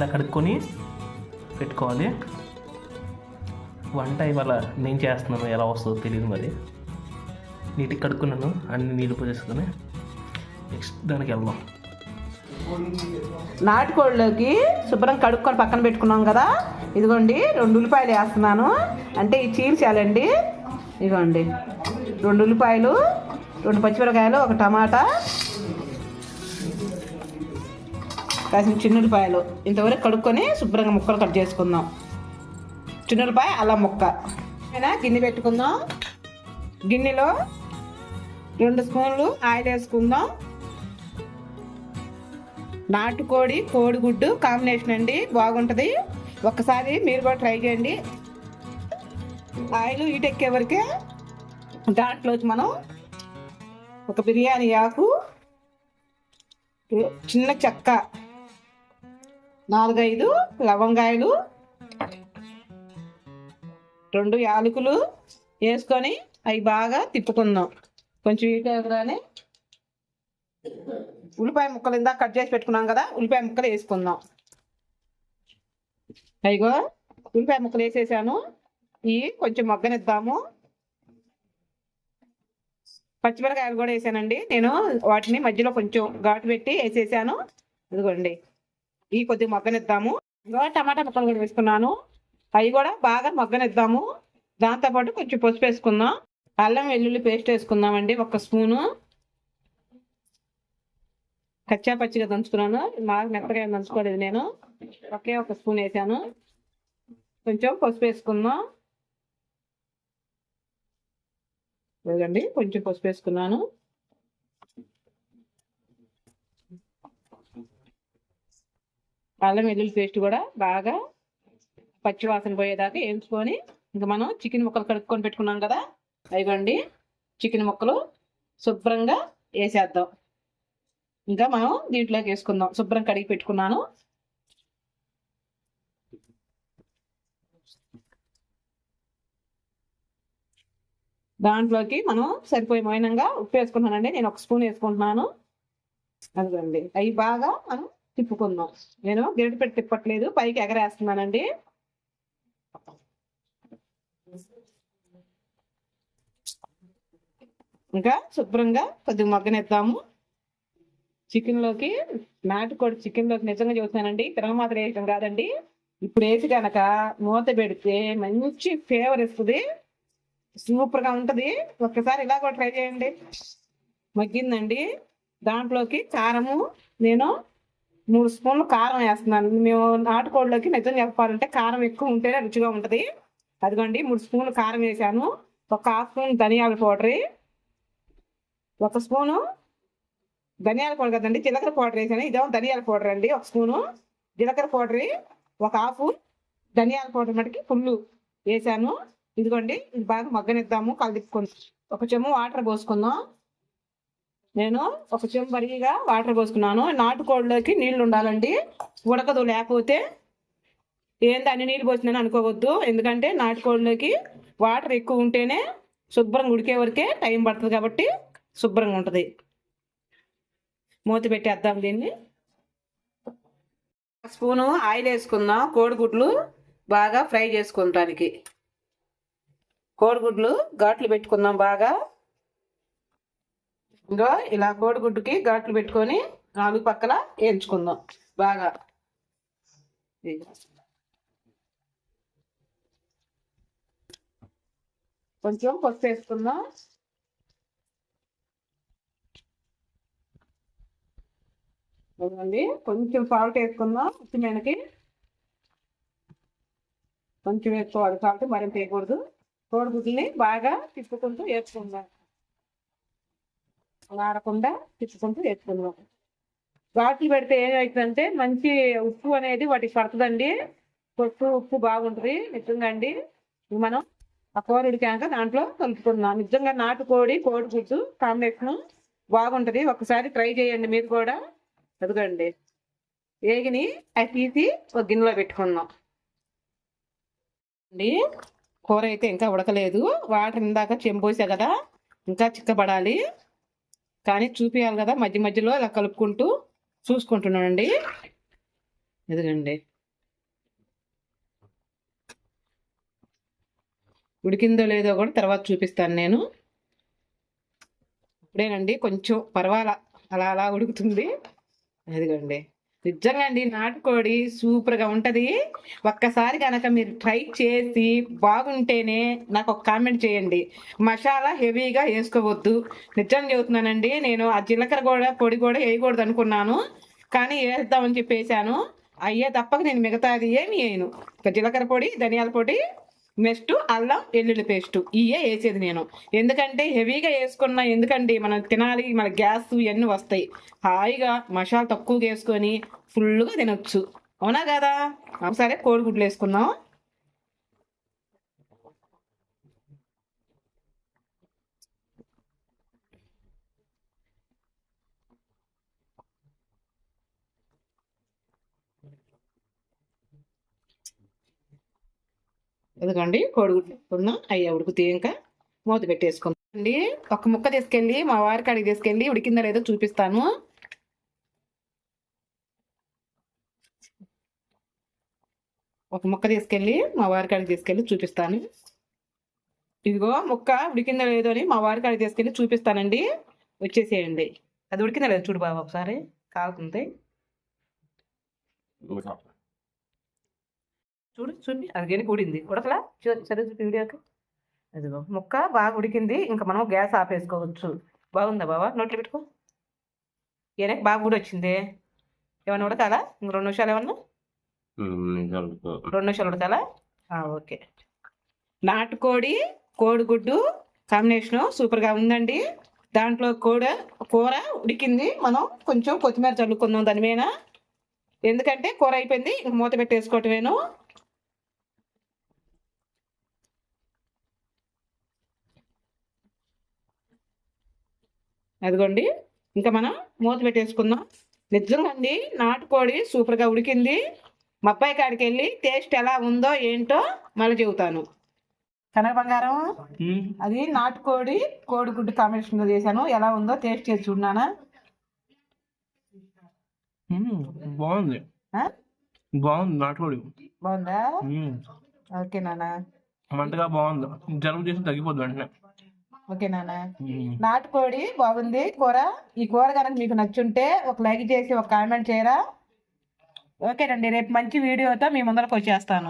ఇలా కడుక్కొని పెట్టుకోవాలి. వంట ఇవాళ నేను చేస్తున్నాను ఎలా వస్తుందో తెలియదు మరి. నీటికి కడుక్కున్నాను అన్ని నీళ్ళు పోసేసుకొని నెక్స్ట్ దానికి వెళ్దాం. నాటుకోళ్ళకి శుభ్రం కడుక్కొని పక్కన పెట్టుకున్నాం కదా. ఇదిగోండి రెండు ఉల్లిపాయలు వేస్తున్నాను. అంటే ఈ చీల్చాలండి ఇదిగోండి రెండు ఉల్లిపాయలు రెండు పచ్చిమిరకాయలు ఒక టమాటా కాసిన చిన్నులపాయలు ఇంతవరకు కడుక్కొని శుభ్రంగా ముక్కలు కట్ చేసుకుందాం. చిన్నులపాయ అల్లం ముక్క. అయినా గిన్నె పెట్టుకుందాం. గిన్నెలో రెండు స్పూన్లు ఆయిల్ వేసుకుందాం. నాటుకోడి కోడిగుడ్డు కాంబినేషన్ అండి. బాగుంటుంది. ఒక్కసారి మీరు కూడా ట్రై చేయండి. ఆయిల్ ఈటెక్కే వరకే దాంట్లోకి మనం ఒక బిర్యానీ ఆకు చిన్న చెక్క నాలుగైదు లవంగాయలు రెండు యాలకులు వేసుకొని అవి బాగా తిప్పుకుందాం. కొంచెం ఈటెక్కగానే ఉల్లిపాయ ముక్కలు ఇందాక కట్ చేసి పెట్టుకున్నాం కదా ఉల్లిపాయ ముక్కలు వేసుకుందాం. అయ్యో ఉల్లిపాయ ముక్కలు వేసేసాను. ఇవి కొంచెం మగ్గనిద్దాము. పచ్చిమిరకాయలు కూడా వేసానండి. నేను వాటిని మధ్యలో కొంచెం ఘాటు పెట్టి వేసేసాను. ఇదిగోండి. ఇవి కొద్దిగా మగ్గనిద్దాము. ఇదిగో టమాటా ముక్కలు కూడా వేసుకున్నాను. అవి కూడా బాగా మగ్గనిద్దాము. దాంతోపాటు కొంచెం పసుపు వేసుకుందాం. అల్లం వెల్లుల్లి పేస్ట్ వేసుకుందామండి ఒక స్పూను. కచ్చా పచ్చిగా దంచుకున్నాను. బాగా మెత్తగా దంచుకోలేదు నేను. ఒకే ఒక స్పూన్ వేసాను. కొంచెం పసుపు వేసుకుందాం. లేదండి కొంచెం పసుపు వేసుకున్నాను. అల్లం వెల్లుల్లి పేస్ట్ కూడా బాగా పచ్చి వాసన పోయేదాకా వేయించుకొని ఇంకా మనం చికెన్ ముక్కలు కడుక్కొని పెట్టుకున్నాం కదా అయిగోండి చికెన్ ముక్కలు శుభ్రంగా వేసేద్దాం. ఇంకా మనం దీంట్లోకి వేసుకుందాం. శుభ్రం కడిగి పెట్టుకున్నాను. దాంట్లోకి మనం సరిపోయే మైనంగా ఉప్పు వేసుకుంటున్నానండి. నేను ఒక స్పూన్ వేసుకుంటున్నాను. అదిగండి. అవి బాగా మనం తిప్పుకుందాం. నేను గరిటె పెట్టి తిప్పట్లేదు పైకి ఎగరేస్తున్నానండి. ఇంకా శుభ్రంగా కొద్దిగా మగ్గనిద్దాము. చికెన్లోకి నాటుకోడి చికెన్లోకి నిజంగా చూస్తున్నానండి తిరగమాత వేయటం కాదండి. ఇప్పుడు వేసి కనుక మూత పెడితే మంచి ఫ్లేవర్ ఇస్తుంది. సూపర్గా ఉంటుంది. ఒక్కసారి ఇలా కూడా ట్రై చేయండి. మగ్గిందండి. దాంట్లోకి కారము నేను మూడు స్పూన్లు కారం వేస్తున్నాను. మేము నాటుకోడిలోకి నిజం చెప్పాలంటే కారం ఎక్కువ ఉంటేనే రుచిగా ఉంటుంది. అదిగోండి మూడు స్పూన్లు కారం వేసాను. ఒక హాఫ్ స్పూన్ ధనియాల పౌడర్. ఒక స్పూను ధనియాల పౌడర్ కదండి జీలకర్ర పౌడర్ వేసాను. ఇదేమో ధనియాల పౌడర్ అండి ఒక స్పూను జీలకర్ర పౌడర్. ఒక హాఫ్ ధనియాల పౌడర్ మటుకి ఫుల్లు వేసాను. ఇదిగోండి ఇది బాగా మగ్గనిద్దాము. కలిదిప్పుకొని ఒక చెమ్ము వాటర్ పోసుకుందాం. నేను ఒక చెంబు వాటర్ పోసుకున్నాను. నాటుకోళ్ళకి నీళ్ళు ఉండాలండి. ఉడకదు లేకపోతే ఏంది అన్ని నీళ్ళు పోసినాను అనుకోవద్దు. ఎందుకంటే నాటుకోళ్ళకి వాటర్ ఎక్కువ ఉంటేనే శుభ్రంగా ఉడికే వరకే టైం పడుతుంది కాబట్టి శుభ్రంగా ఉంటుంది. మూత పెట్టేద్దాం దీన్ని. స్పూను ఆయిల్ వేసుకుందాం. కోడిగుడ్లు బాగా ఫ్రై చేసుకుంటానికి. కోడిగుడ్లు ఘాట్లు పెట్టుకుందాం బాగా. ఇంకా ఇలా కోడిగుడ్డుకి ఘాట్లు పెట్టుకొని నాలుగు పక్కల వేయించుకుందాం. బాగా. కొంచెం పసుపు వేసుకుందాం. అవునండి కొంచెం సాల్ట్ వేసుకుందాం ఉత్తిమీనకి కొంచెం వేసుకోవాలి సాల్ట్ మరింత వేయకూడదు. కోడిగుడ్లని బాగా తిప్పుకుంటూ వేసుకుందాం. ఆడకుండా తిప్పుకుంటూ వేసుకుందాం ఘాట్లు పెడితే ఏమవుతుందంటే మంచి ఉప్పు అనేది వాటికి పడుతుందండి. పొట్టు ఉప్పు బాగుంటుంది. నిజంగా అండి. మనం ఆ కూర ఉడికాక దాంట్లో కలుపుకుందాం. నిజంగా నాటుకోడి కోడిగుడ్డు కాంబినేషన్ బాగుంటుంది. ఒకసారి ట్రై చేయండి మీరు కూడా. అదిగోండి. వేగిని అవి తీసి ఒక గిన్నెలో పెట్టుకుందాం. అండి కూర అయితే ఇంకా ఉడకలేదు. వాటర్ ఇందాక చెంపోసా కదా ఇంకా చిక్కబడాలి. కానీ చూపించాలి కదా మధ్య మధ్యలో ఇలా కలుపుకుంటూ చూసుకుంటున్నానండి. ఎదుగండి ఉడికిందో లేదో కూడా తర్వాత చూపిస్తాను నేను. ఇప్పుడేనండి కొంచెం పర్వాలా అలా అలా ఉడుకుతుంది. ఎదుగండి నిజంగా అండి నాటుకోడి సూపర్గా ఉంటుంది. ఒక్కసారి కనుక మీరు ట్రై చేసి బాగుంటేనే నాకు ఒక కామెంట్ చేయండి. మసాలా హెవీగా వేసుకోవద్దు. నిజం చెబుతున్నానండి నేను ఆ జీలకర్ర కూడా పొడి కూడా వేయకూడదు అనుకున్నాను. కానీ వేద్దామని చెప్పేసాను అయ్యే తప్పక నేను మిగతాది ఏమి వేయను. ఒక జీలకర్ర పొడి ధనియాల పొడి నెక్స్ట్ అల్లం వెల్లుల్లి పేస్ట్. ఇవే వేసేది నేను. ఎందుకంటే హెవీగా వేసుకున్నా ఎందుకండి? మనం తినాలి మన గ్యాస్ ఇవన్నీ వస్తాయి. హాయిగా మసాలా తక్కువగా వేసుకొని ఫుల్గా తినొచ్చు. అవునా కదా? ఒకసారి కోడిగుడ్లు వేసుకుందాం. ఎందుకండి? కోడిగుడ్లు ఉన్న అయ్యా ఉడుకుతాయి ఇంకా మూత పెట్టేసుకుందాం అండి ఒక ముక్క తీసుకెళ్ళి మా వారి కాడికి తీసుకెళ్ళి ఉడికిందా లేదో చూపిస్తాను. ఒక ముక్క తీసుకెళ్ళి మా వారి కాడికి తీసుకెళ్ళి చూపిస్తాను. ఇదిగో ముక్క ఉడికిందా లేదో అని మా వారి కాడికి తీసుకెళ్ళి చూపిస్తానండి. వచ్చేసేయండి. అది ఉడికిందా లేదా చూడు బాబు ఒకసారి. కాలుతుంది. చూడు చూడండి అది గని కూడింది. ఉడకలా? చూ- సరే చూపి వీడియోకి. అదిగో ముక్క బాగా ఉడికింది. ఇంకా మనం గ్యాస్ ఆపేసుకోవచ్చు. బాగుందా బావా? నోట్లో పెట్టుకో. ఏనకి బాగా కూడా వచ్చింది ఏమన్నా ఉడకాలా? ఇంక రెండు నిమిషాలు ఏమన్నా? రెండు నిమిషాలు ఉడకాలా? ఓకే. నాటుకోడి కోడిగుడ్డు కాంబినేషన్ సూపర్గా ఉందండి. దాంట్లో కూర కూర ఉడికింది. మనం కొంచెం కొత్తిమీర చల్లుకుందాం దాని మీద. ఎందుకంటే కూర అయిపోయింది. ఇంక మూత పెట్టేసుకోవటమేను. అదిగోండి. ఇంకా మనం మూత పెట్టేసుకుందాం. నిజంగా అండి నాటుకోడి సూపర్గా ఉడికింది. మా అబ్బాయి కాడికి వెళ్ళి టేస్ట్ ఎలా ఉందో ఏంటో మళ్ళీ చెబుతాను. కనక బంగారం అది నాటుకోడి కోడిగుడ్డు కాంబినేషన్లో చేశాను. ఎలా ఉందో టేస్ట్ చేసి చూడనా బాగుంది. బాగుంది నాటుకోడి. బాగుందా. ఓకే నాన్న మంటగా బాగుంది. జలుబు చేసి తగ్గిపోద్ది వెంటనే. ఓకే నాన్న. నాటుకోడి బాగుంది. కూర? ఈ కూర కనుక మీకు నచ్చుంటే ఒక లైక్ చేసి ఒక కామెంట్ చేయరా? ఓకేనండి రేపు మంచి వీడియోతో మీ ముందరకు వచ్చేస్తాను.